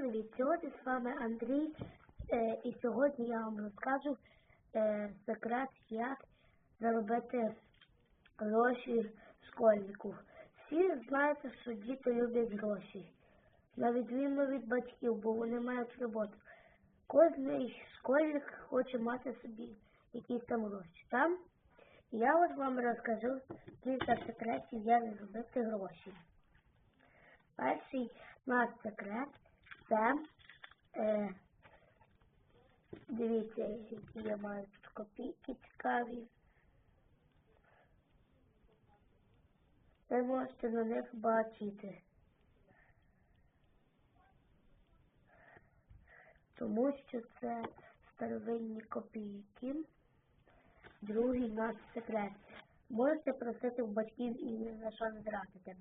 привіт! Сьогодні з вами Андрій, е, і сьогодні я вам розкажу е, секрет, як заробити гроші школьнику. Всі знаєте, що діти люблять гроші, на відміну від батьків, бо вони мають роботу. Кожен школьник хоче мати собі якісь там гроші. Там я от вам розкажу кілька секретів, як заробити гроші. Перший наш секрет це е, дивіться, які я маю тут копійки цікаві. Ви можете на них бачити. Тому що це старовинні копійки. Другий наш секрет. Можете просити в батьків і ні за що не тратити.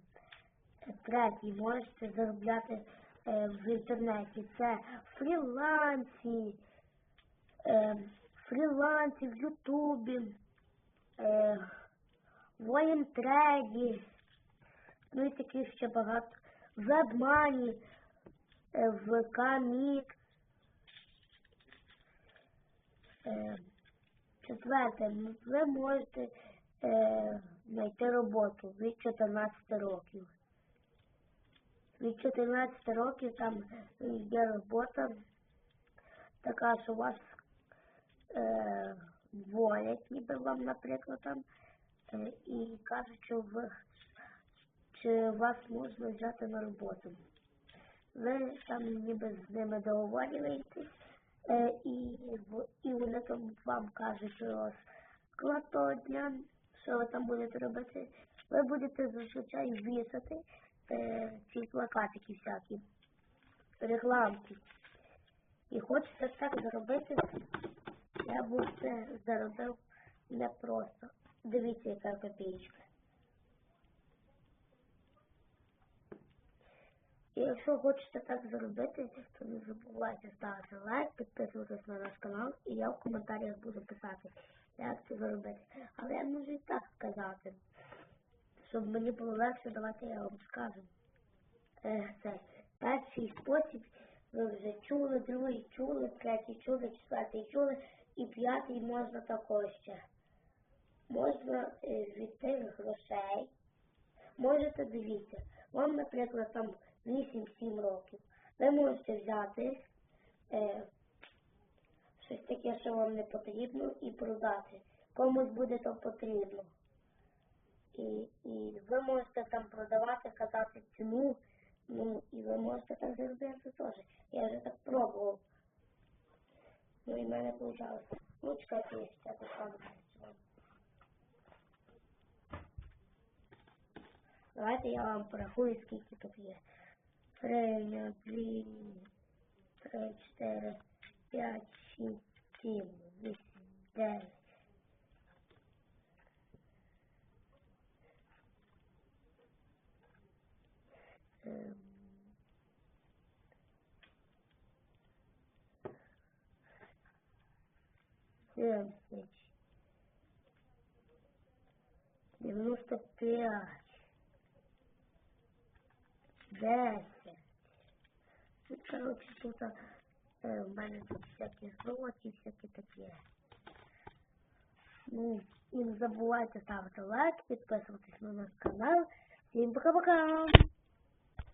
Третій, можете заробляти в інтернеті. Це фрілансі, е, фрілансі в Ютубі, е, воєнтреді, ну і таких ще багато. Вебмані, е, в Камік. Е, четверте, ви можете е, знайти роботу від 14 років. Від 14 років там є робота така, що вас е, волять, ніби вам, наприклад, там, е, і кажуть, що ви, чи вас можна взяти на роботу. Ви там ніби з ними договорюєтесь, е, і, і вони там вам кажуть, що склад того дня, що ви там будете робити, ви будете зазвичай вісити е, ці плакатики всякі, рекламки. І хочете так заробити, я б це заробив непросто. Дивіться, яка копійка. І якщо хочете так зробити, то не забувайте ставити лайк, підписуватись на наш канал, і я в коментарях буду писати, як це зробити. Але я можу і так сказати. Щоб мені було легше, давайте я вам скажу. Е, це перший спосіб ви вже чули, другий чули, третій чули, четвертий чули і п'ятий можна також ще. Можна е, від тих грошей. Можете дивіться, вам, наприклад, там 8-7 років. Ви можете взяти е, щось таке, що вам не потрібно, і продати. Комусь буде то потрібно і і ви можете там продавати, казати ціну, ну і ви можете там заробити теж. Я вже так пробував. Ну і в мене вийшло. Ну, чекайте, я ще достану. Давайте я вам порахую, скільки тут є. 3, 3, 3, 4, 5, 6, 7, 8, 9, Семьдесят. Девяносто пять. Десять. Ну, короче, тут е, в мене тут всякі злоті, всякі такі. Ну, і не забувайте ставити лайк, підписуватись на наш канал. Всім пока-пока!